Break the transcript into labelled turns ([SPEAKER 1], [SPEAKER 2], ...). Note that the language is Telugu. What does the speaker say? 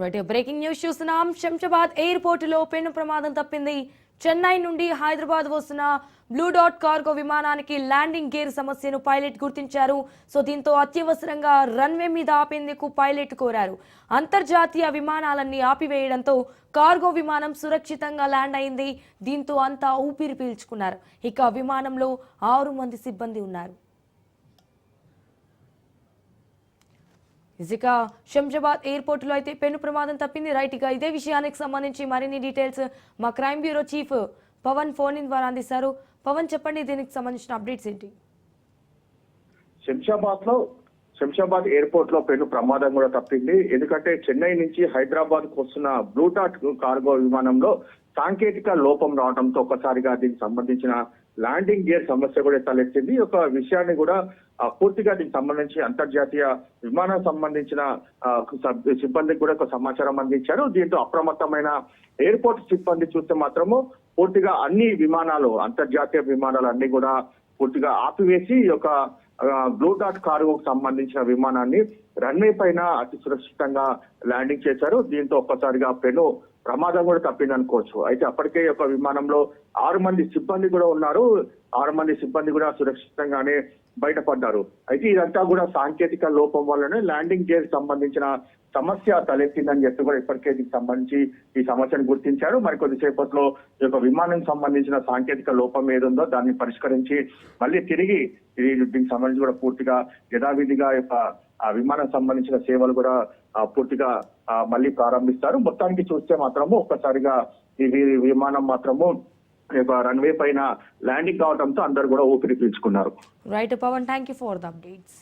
[SPEAKER 1] రైట్ బ్రేకింగ్ న్యూస్ చూస్తున్నాం శంషాబాద్ ఎయిర్పోర్టులో పెన్ను పెను ప్రమాదం తప్పింది. చెన్నై నుండి హైదరాబాద్ వస్తున్న బ్లూ డాట్ కార్గో విమానానికి ల్యాండింగ్ గేర్ సమస్యను పైలట్ గుర్తించారు. సో దీంతో అత్యవసరంగా రన్వే మీద ఆపేందుకు పైలట్ కోరారు. అంతర్జాతీయ విమానాలన్నీ ఆపివేయడంతో కార్గో విమానం సురక్షితంగా ల్యాండ్ అయింది. దీంతో అంతా ఊపిరి పీల్చుకున్నారు. ఇక విమానంలో ఆరు మంది సిబ్బంది ఉన్నారు. ఇక శంషాబాద్ ఎయిర్పోర్ట్లో అయితే పెను ప్రమాదం తప్పింది. రైట్ ఇక ఇదే విషయానికి సంబంధించి మరిన్ని డీటెయిల్స్ మా crime bureau chief Pavan phone in ద్వారా అందిస్తారు. పవన్ చెప్పండి దీనికి సంబంధించిన అప్డేట్స్ ఏంటి?
[SPEAKER 2] శంషాబాద్లో శంషాబాద్ ఎయిర్పోర్ట్లో పెను ప్రమాదం కూడా తప్పింది. ఎందుకంటే చెన్నై నుంచి హైదరాబాద్కు వస్తున్న బ్లూటాట్ కార్గో విమానంలో సాంకేతిక లోపం రావడంతో ఒకసారిగా దీనికి సంబంధించిన ల్యాండింగ్ గేర్ సమస్య కూడా తలెత్తింది. ఒక విషయాన్ని కూడా పూర్తిగా దీనికి సంబంధించి అంతర్జాతీయ విమానం సంబంధించిన సబ్- సిబ్బందికి కూడా ఒక సమాచారం అందించారు. దీంతో అప్రమత్తమైన ఎయిర్పోర్ట్ సిబ్బంది చూస్తే మాత్రము పూర్తిగా అన్ని విమానాలు అంతర్జాతీయ విమానాలు అన్ని కూడా పూర్తిగా ఆపివేసి ఈ యొక్క బ్లూ డాట్ కార్గోకు సంబంధించిన విమానాన్ని రన్వే పైన అతి సురక్షితంగా ల్యాండింగ్ చేశారు. దీంతో ఒక్కసారిగా పెను ప్రమాదం కూడా తప్పింది అనుకోవచ్చు అయితే అప్పటికే ఒక విమానంలో ఆరు మంది సిబ్బంది కూడా ఉన్నారు. ఆరు మంది సిబ్బంది కూడా సురక్షితంగానే బయటపడ్డారు. అయితే ఇదంతా కూడా సాంకేతిక లోపం వల్లనే ల్యాండింగ్ గేర్ సంబంధించిన సమస్య తలెత్తిందని చెప్పి కూడా ఇప్పటికే దీనికి సంబంధించి ఈ సమస్యను గుర్తించారు. మరి కొద్దిసేపట్లో ఈ యొక్క విమానం సంబంధించిన సాంకేతిక లోపం ఏదుందో దాన్ని పరిష్కరించి మళ్ళీ తిరిగి దీనికి సంబంధించి కూడా పూర్తిగా యథావిధిగా యొక్క విమానం సంబంధించిన సేవలు కూడా పూర్తిగా మళ్ళీ ప్రారంభిస్తారు. మొత్తానికి చూస్తే మాత్రము ఒక్కసారిగా ఈ విమానం మాత్రము రన్వే పైన ల్యాండింగ్ కావడంతో అందరు కూడా ఊపిరి పీల్చుకున్నారు.
[SPEAKER 1] Right Pavan thank you for the updates